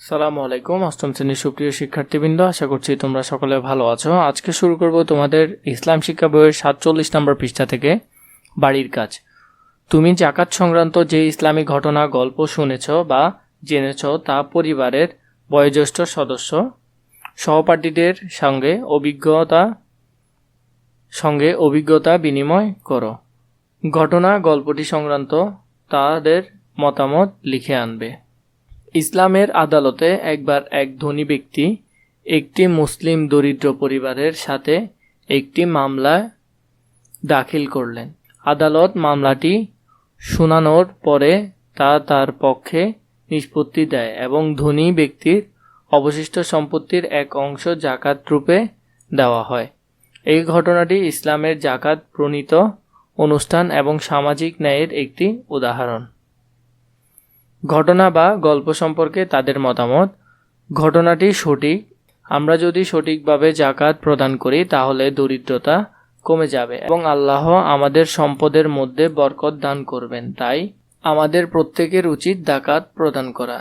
সালামু আলাইকুম, অষ্টম শ্রেণির সুপ্রিয় শিক্ষার্থীবৃন্দ, আশা করছি তোমরা সকলে ভালো আছো। আজকে শুরু করব তোমাদের ইসলাম শিক্ষা বইয়ের সাতচল্লিশ নম্বর পৃষ্ঠা থেকে, বাড়ির কাজ। তুমি জাকাত সংক্রান্ত যে ইসলামী ঘটনা, গল্প শুনেছ বা জেনেছ তা পরিবারের বয়োজ্যেষ্ঠ সদস্য, সহপাঠীদের সঙ্গে অভিজ্ঞতা সঙ্গে অভিজ্ঞতা বিনিময় করো। ঘটনা, গল্পটি সংক্রান্ত তাদের মতামত লিখে আনবে। ইসলামের আদালতে একবার এক ধনী ব্যক্তি একটি মুসলিম দরিদ্র পরিবারের সাথে একটি মামলা দাখিল করলেন। আদালত মামলাটি শুনানোর পরে তা তার পক্ষে নিষ্পত্তি দেয় এবং ধনী ব্যক্তির অবশিষ্ট সম্পত্তির এক অংশ জাকাত রূপে দেওয়া হয়। এই ঘটনাটি ইসলামের জাকাত প্রণীত অনুষ্ঠান এবং সামাজিক ন্যায়ের একটি উদাহরণ। ঘটনা বা গল্প সম্পর্কে তাদের মতামত। ঘটনাটি সঠিক। আমরা যদি সঠিকভাবে জাকাত প্রদান করি, তাহলে দরিদ্রতা কমে যাবে এবং আল্লাহ আমাদের সম্পদের মধ্যে বরকত দান করবেন। তাই আমাদের প্রত্যেকের উচিত জাকাত প্রদান করা।